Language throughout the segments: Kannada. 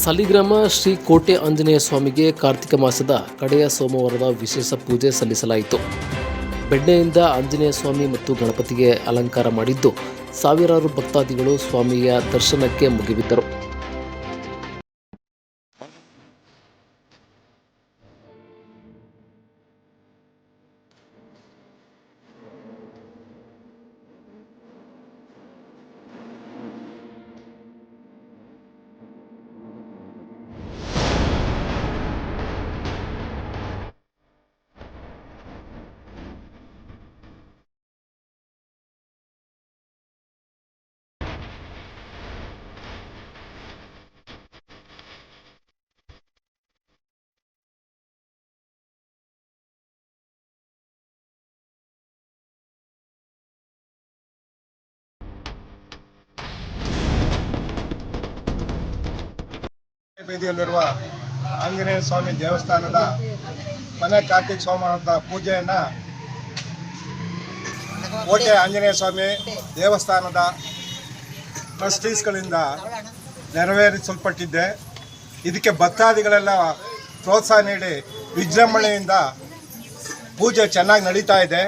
ಸಾಲಿಗ್ರಾಮ ಶ್ರೀ ಕೋಟೆ ಆಂಜನೇಯ ಸ್ವಾಮಿಗೆ ಕಾರ್ತಿಕ ಮಾಸದ ಕಡೆಯ ಸೋಮವಾರದ ವಿಶೇಷ ಪೂಜೆ ಸಲ್ಲಿಸಲಾಯಿತು. ಬೆಣ್ಣೆಯಿಂದ ಆಂಜನೇಯ ಸ್ವಾಮಿ ಮತ್ತು ಗಣಪತಿಗೆ ಅಲಂಕಾರ ಮಾಡಿದ್ದು ಸಾವಿರಾರು ಭಕ್ತಾದಿಗಳು ಸ್ವಾಮಿಯ ದರ್ಶನಕ್ಕೆ ಮುಗಿಬಿದ್ದರು. ಬೀದಿಯಲ್ಲಿರುವ ಆಂಜನೇಯ ಸ್ವಾಮಿ ದೇವಸ್ಥಾನದ ಮನೆ ಕಾರ್ತಿಕ ಸೋಮವಾರದ ಪೂಜೆಯನ್ನ ಕೋಟೆ ಆಂಜನೇಯ ಸ್ವಾಮಿ ದೇವಸ್ಥಾನದ ಟ್ರಸ್ಟೀಸ್ಗಳಿಂದ ನೆರವೇರಿಸಲ್ಪಟ್ಟಿದ್ದೆ. ಇದಕ್ಕೆ ಭಕ್ತಾದಿಗಳೆಲ್ಲ ಪ್ರೋತ್ಸಾಹ ನೀಡಿ ವಿಜೃಂಭಣೆಯಿಂದ ಪೂಜೆ ಚೆನ್ನಾಗಿ ನಡೀತಾ ಇದೆ.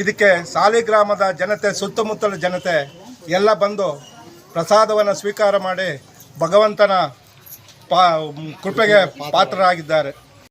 ಇದಕ್ಕೆ ಸಾಲಿಗ್ರಾಮದ ಜನತೆ, ಸುತ್ತಮುತ್ತಲ ಜನತೆ ಎಲ್ಲ ಬಂದು ಪ್ರಸಾದವನ್ನು ಸ್ವೀಕಾರ ಮಾಡಿ ಭಗವಂತನ ಪಾ ಕೃಪೆಗೆ ಪಾತ್ರರಾಗಿದ್ದಾರೆ.